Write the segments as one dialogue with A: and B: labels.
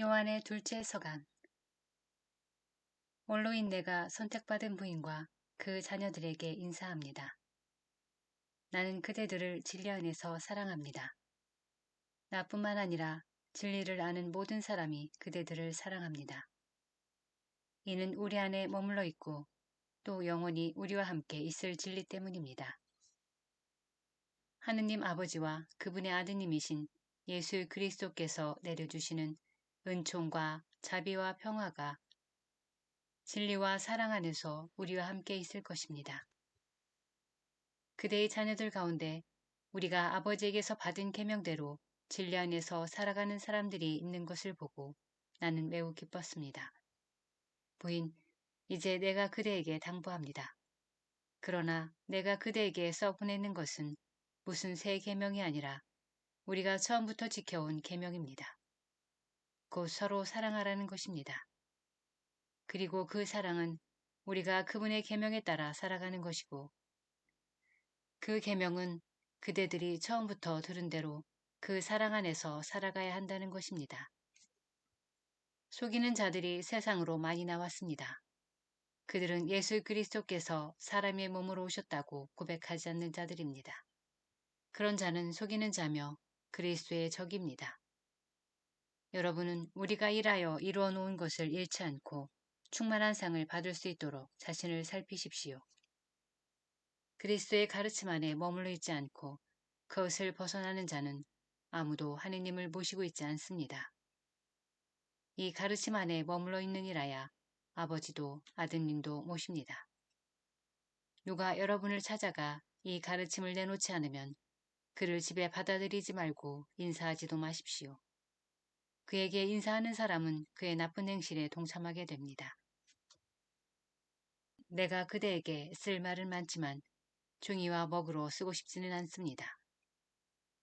A: 요한의 둘째 서간 원로인 내가 선택받은 부인과 그 자녀들에게 인사합니다. 나는 그대들을 진리 안에서 사랑합니다. 나뿐만 아니라 진리를 아는 모든 사람이 그대들을 사랑합니다. 이는 우리 안에 머물러 있고 또 영원히 우리와 함께 있을 진리 때문입니다. 하느님 아버지와 그분의 아드님이신 예수 그리스도께서 내려주시는 은총과 자비와 평화가 진리와 사랑 안에서 우리와 함께 있을 것입니다. 그대의 자녀들 가운데 우리가 아버지에게서 받은 계명대로 진리 안에서 살아가는 사람들이 있는 것을 보고 나는 매우 기뻤습니다. 부인, 이제 내가 그대에게 당부합니다. 그러나 내가 그대에게 써보내는 것은 무슨 새 계명이 아니라 우리가 처음부터 지켜온 계명입니다. 곧 서로 사랑하라는 것입니다. 그리고 그 사랑은 우리가 그분의 계명에 따라 살아가는 것이고 그 계명은 그대들이 처음부터 들은 대로 그 사랑 안에서 살아가야 한다는 것입니다. 속이는 자들이 세상으로 많이 나왔습니다. 그들은 예수 그리스도께서 사람의 몸으로 오셨다고 고백하지 않는 자들입니다. 그런 자는 속이는 자며 그리스도의 적입니다. 여러분은 우리가 일하여 이루어 놓은 것을 잃지 않고 충만한 상을 받을 수 있도록 자신을 살피십시오. 그리스도의 가르침 안에 머물러 있지 않고 그것을 벗어나는 자는 아무도 하느님을 모시고 있지 않습니다. 이 가르침 안에 머물러 있느니라야 아버지도 아드님도 모십니다. 누가 여러분을 찾아가 이 가르침을 내놓지 않으면 그를 집에 받아들이지 말고 인사하지도 마십시오. 그에게 인사하는 사람은 그의 나쁜 행실에 동참하게 됩니다. 내가 그대에게 쓸 말은 많지만 종이와 먹으로 쓰고 싶지는 않습니다.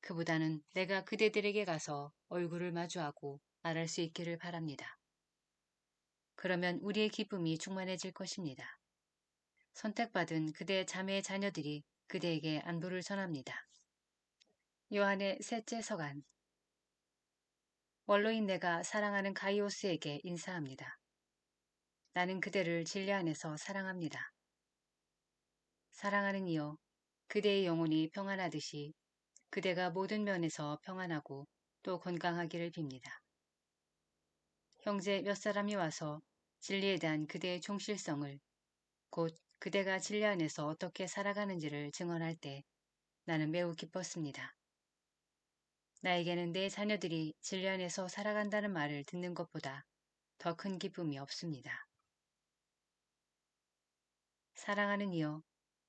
A: 그보다는 내가 그대들에게 가서 얼굴을 마주하고 말할 수 있기를 바랍니다. 그러면 우리의 기쁨이 충만해질 것입니다. 선택받은 그대 자매의 자녀들이 그대에게 안부를 전합니다. 요한의 셋째 서간 원로인 내가 사랑하는 가이오스에게 인사합니다. 나는 그대를 진리 안에서 사랑합니다. 사랑하는 이여, 그대의 영혼이 평안하듯이 그대가 모든 면에서 평안하고 또 건강하기를 빕니다. 형제 몇 사람이 와서 진리에 대한 그대의 충실성을 곧 그대가 진리 안에서 어떻게 살아가는지를 증언할 때 나는 매우 기뻤습니다. 나에게는 내 자녀들이 진리 안에서 살아간다는 말을 듣는 것보다 더 큰 기쁨이 없습니다. 사랑하는 이여,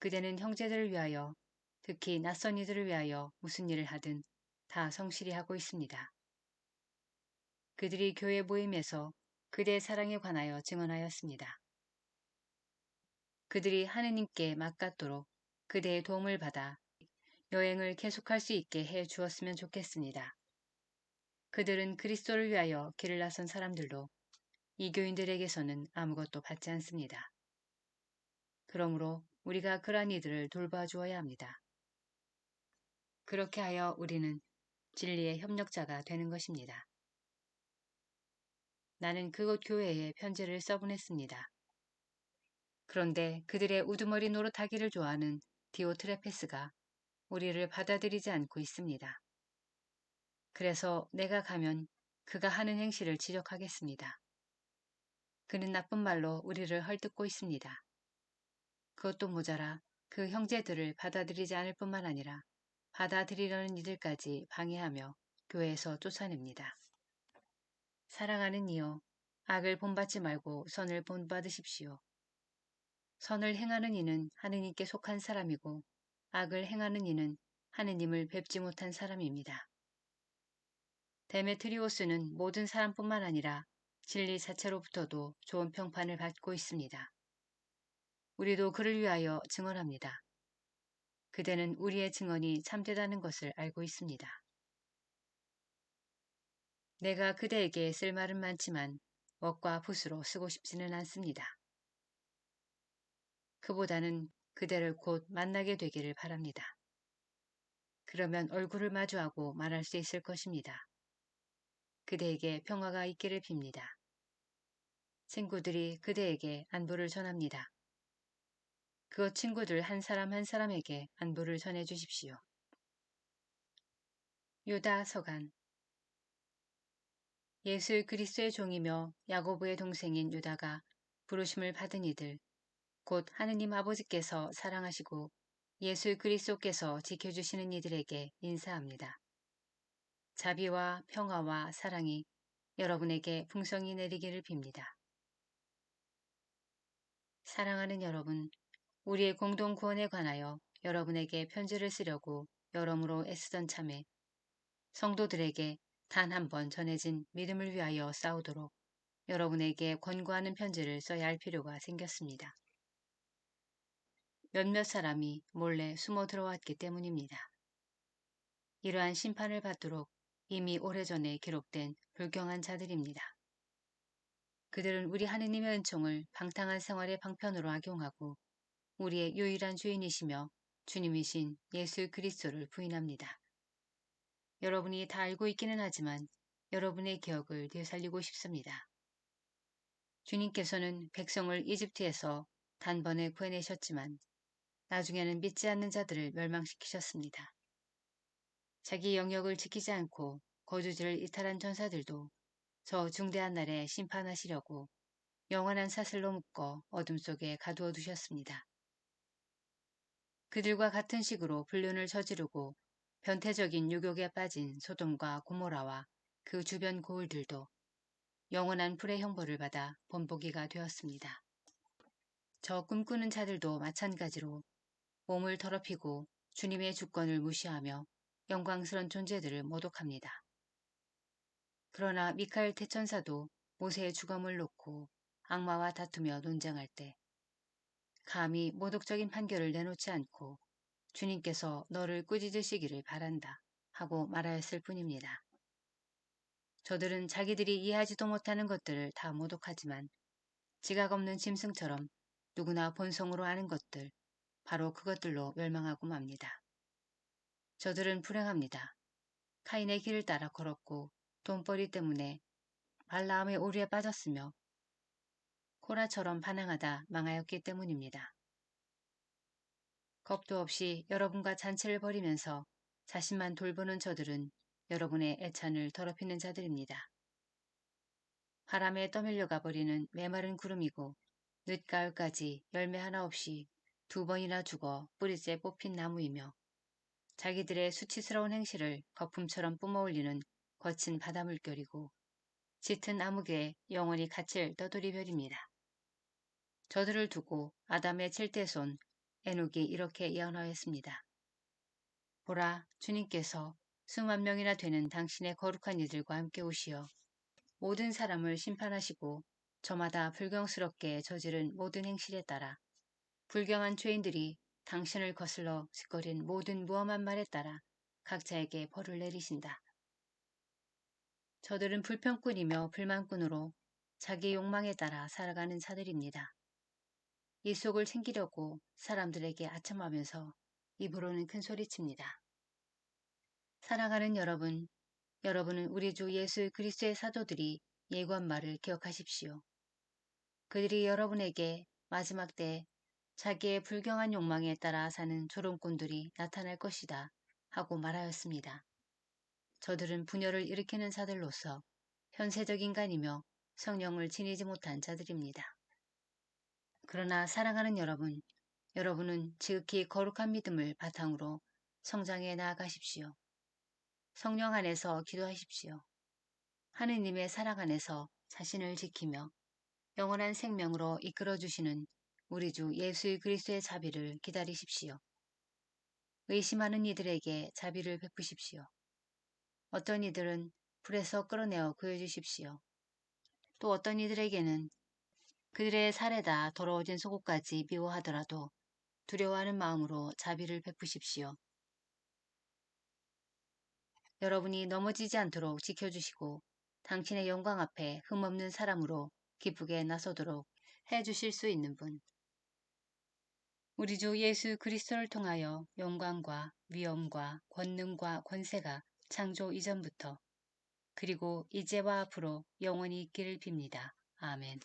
A: 그대는 형제들을 위하여 특히 낯선 이들을 위하여 무슨 일을 하든 다 성실히 하고 있습니다. 그들이 교회 모임에서 그대의 사랑에 관하여 증언하였습니다. 그들이 하느님께 맡갔도록 그대의 도움을 받아 여행을 계속할 수 있게 해 주었으면 좋겠습니다. 그들은 그리스도를 위하여 길을 나선 사람들로 이교인들에게서는 아무것도 받지 않습니다. 그러므로 우리가 그러한 이들을 돌봐주어야 합니다. 그렇게 하여 우리는 진리의 협력자가 되는 것입니다. 나는 그곳 교회에 편지를 써보냈습니다. 그런데 그들의 우두머리 노릇하기를 좋아하는 디오트레페스가 우리를 받아들이지 않고 있습니다. 그래서 내가 가면 그가 하는 행실을 지적하겠습니다. 그는 나쁜 말로 우리를 헐뜯고 있습니다. 그것도 모자라 그 형제들을 받아들이지 않을 뿐만 아니라 받아들이려는 이들까지 방해하며 교회에서 쫓아냅니다. 사랑하는 이여, 악을 본받지 말고 선을 본받으십시오. 선을 행하는 이는 하느님께 속한 사람이고 악을 행하는 이는 하느님을 뵙지 못한 사람입니다. 데메트리오스는 모든 사람뿐만 아니라 진리 자체로부터도 좋은 평판을 받고 있습니다. 우리도 그를 위하여 증언합니다. 그대는 우리의 증언이 참되다는 것을 알고 있습니다. 내가 그대에게 쓸 말은 많지만 웍과 붓으로 쓰고 싶지는 않습니다. 그보다는 그대를 곧 만나게 되기를 바랍니다. 그러면 얼굴을 마주하고 말할 수 있을 것입니다. 그대에게 평화가 있기를 빕니다. 친구들이 그대에게 안부를 전합니다. 그 친구들 한 사람 한 사람에게 안부를 전해 주십시오. 유다 서간 예수 그리스도의 종이며 야고보의 동생인 유다가 부르심을 받은 이들 곧 하느님 아버지께서 사랑하시고 예수 그리스도께서 지켜주시는 이들에게 인사합니다. 자비와 평화와 사랑이 여러분에게 풍성히 내리기를 빕니다. 사랑하는 여러분, 우리의 공동 구원에 관하여 여러분에게 편지를 쓰려고 여러모로 애쓰던 참에 성도들에게 단 한 번 전해진 믿음을 위하여 싸우도록 여러분에게 권고하는 편지를 써야 할 필요가 생겼습니다. 몇몇 사람이 몰래 숨어 들어왔기 때문입니다. 이러한 심판을 받도록 이미 오래전에 기록된 불경한 자들입니다. 그들은 우리 하느님의 은총을 방탕한 생활의 방편으로 악용하고 우리의 유일한 주인이시며 주님이신 예수 그리스도를 부인합니다. 여러분이 다 알고 있기는 하지만 여러분의 기억을 되살리고 싶습니다. 주님께서는 백성을 이집트에서 단번에 구해내셨지만 나중에는 믿지 않는 자들을 멸망시키셨습니다. 자기 영역을 지키지 않고 거주지를 이탈한 전사들도 저 중대한 날에 심판하시려고 영원한 사슬로 묶어 어둠 속에 가두어 두셨습니다. 그들과 같은 식으로 불륜을 저지르고 변태적인 유욕에 빠진 소돔과 고모라와 그 주변 고을들도 영원한 불의 형벌을 받아 본보기가 되었습니다. 저 꿈꾸는 자들도 마찬가지로 몸을 더럽히고 주님의 주권을 무시하며 영광스런 존재들을 모독합니다. 그러나 미카엘 대천사도 모세의 주검을 놓고 악마와 다투며 논쟁할 때 감히 모독적인 판결을 내놓지 않고 주님께서 너를 꾸짖으시기를 바란다 하고 말하였을 뿐입니다. 저들은 자기들이 이해하지도 못하는 것들을 다 모독하지만 지각 없는 짐승처럼 누구나 본성으로 아는 것들, 바로 그것들로 멸망하고 맙니다. 저들은 불행합니다. 카인의 길을 따라 걸었고 돈벌이 때문에 발라암의 오류에 빠졌으며 코라처럼 반항하다 망하였기 때문입니다. 겁도 없이 여러분과 잔치를 벌이면서 자신만 돌보는 저들은 여러분의 애찬을 더럽히는 자들입니다. 바람에 떠밀려가 버리는 메마른 구름이고 늦가을까지 열매 하나 없이 두 번이나 죽어 뿌리째 뽑힌 나무이며 자기들의 수치스러운 행실을 거품처럼 뿜어올리는 거친 바다 물결이고 짙은 암흑에 영원히 갇힐 떠돌이별입니다. 저들을 두고 아담의 칠대손 에녹이 이렇게 예언하였습니다. 보라 주님께서 수만 명이나 되는 당신의 거룩한 이들과 함께 오시어 모든 사람을 심판하시고 저마다 불경스럽게 저지른 모든 행실에 따라 불경한 죄인들이 당신을 거슬러 짓거린 모든 무엄한 말에 따라 각자에게 벌을 내리신다. 저들은 불평꾼이며 불만꾼으로 자기 욕망에 따라 살아가는 자들입니다. 이 속을 챙기려고 사람들에게 아첨하면서 입으로는 큰 소리칩니다. 사랑하는 여러분, 여러분은 우리 주 예수 그리스의 사도들이 예고한 말을 기억하십시오. 그들이 여러분에게 마지막 때 자기의 불경한 욕망에 따라 사는 조롱꾼들이 나타날 것이다 하고 말하였습니다. 저들은 분열을 일으키는 자들로서 현세적 인간이며 성령을 지니지 못한 자들입니다. 그러나 사랑하는 여러분, 여러분은 지극히 거룩한 믿음을 바탕으로 성장해 나아가십시오. 성령 안에서 기도하십시오. 하느님의 사랑 안에서 자신을 지키며 영원한 생명으로 이끌어 주시는 우리 주 예수 그리스도의 자비를 기다리십시오. 의심하는 이들에게 자비를 베푸십시오. 어떤 이들은 불에서 끌어내어 구해주십시오. 또 어떤 이들에게는 그들의 살에다 더러워진 속옷까지 미워하더라도 두려워하는 마음으로 자비를 베푸십시오. 여러분이 넘어지지 않도록 지켜주시고 당신의 영광 앞에 흠없는 사람으로 기쁘게 나서도록 해주실 수 있는 분. 우리 주 예수 그리스도를 통하여 영광과 위엄과 권능과 권세가 창조 이전부터 그리고 이제와 앞으로 영원히 있기를 빕니다. 아멘.